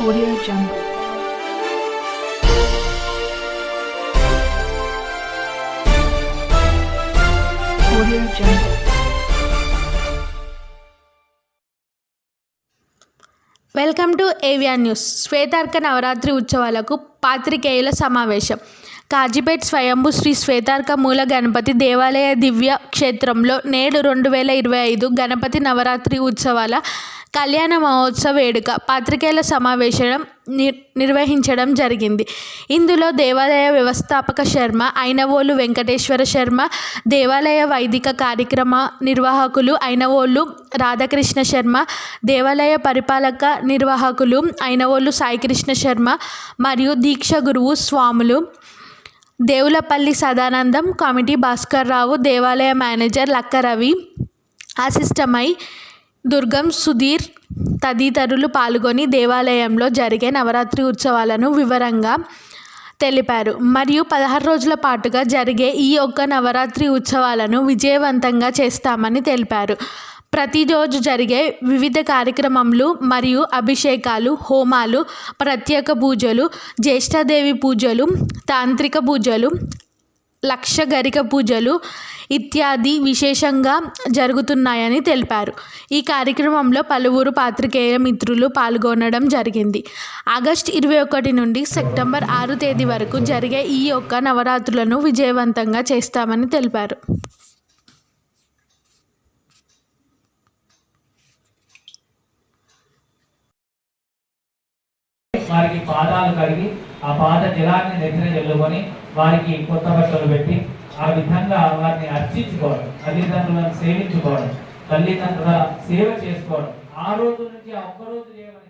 Audio Jungle. Audio Jungle. Welcome to Avia news శ్వేతార్క Navaratri ఉత్సవాలకు పాత్రికేయుల సమావేశం కాజీపేట్ స్వయంభు శ్రీ శ్వేతార్క మూల గణపతి దేవాలయ దివ్య క్షేత్రంలో నేడు రెండు వేల ఇరవై ఐదు గణపతి నవరాత్రి ఉత్సవాల కళ్యాణ మహోత్సవ వేడుక పాత్రికేయుల సమావేశం నిర్వహించడం జరిగింది. ఇందులో దేవాలయ వ్యవస్థాపక శర్మ అయినవోలు వెంకటేశ్వర శర్మ దేవాలయ వైదిక కార్యక్రమ నిర్వాహకులు అయినవోలు రాధాకృష్ణ శర్మ దేవాలయ పరిపాలక నిర్వాహకులు అయినవోలు సాయికృష్ణ శర్మ మరియు దీక్ష గురువు స్వాములు దేవులపల్లి సదానందం కమిటీ భాస్కర్ రావు దేవాలయ మేనేజర్ లక్క రవి అసిస్టమై దుర్గం సుధీర్ తదితరులు పాల్గొని దేవాలయంలో జరిగే నవరాత్రి ఉత్సవాలను వివరంగా తెలిపారు. మరియు పదహారు రోజుల పాటుగా జరిగే ఈ ఒక్క నవరాత్రి ఉత్సవాలను విజయవంతంగా చేస్తామని తెలిపారు. ప్రతిరోజు జరిగే వివిధ కార్యక్రమములు మరియు అభిషేకాలు హోమాలు ప్రత్యేక పూజలు జ్యేష్ఠదేవి పూజలు తాంత్రిక పూజలు లక్ష గరిక పూజలు ఇత్యాది విశేషంగా జరుగుతున్నాయని తెలిపారు. ఈ కార్యక్రమంలో పలువురు పాత్రికేయ మిత్రులు పాల్గొనడం జరిగింది. ఆగస్ట్ ఇరవై ఒకటి నుండి సెప్టెంబర్ ఆరు తేదీ వరకు జరిగే ఈ యొక్క నవరాత్రులను విజయవంతంగా చేస్తామని తెలిపారు. వారికి పాదాలు కడిగి ఆ పాత జలాన్ని నెత్తిన చల్లుకొని వారికి కొత్త బట్టలు పెట్టి ఆ విధంగా వారిని అర్చించుకోవడం తల్లిదండ్రులను సేవించుకోవడం తల్లిదండ్రుల సేవ చేసుకోవడం. ఆ రోజు నుంచి ఆ ఒక్క రోజు చేయమని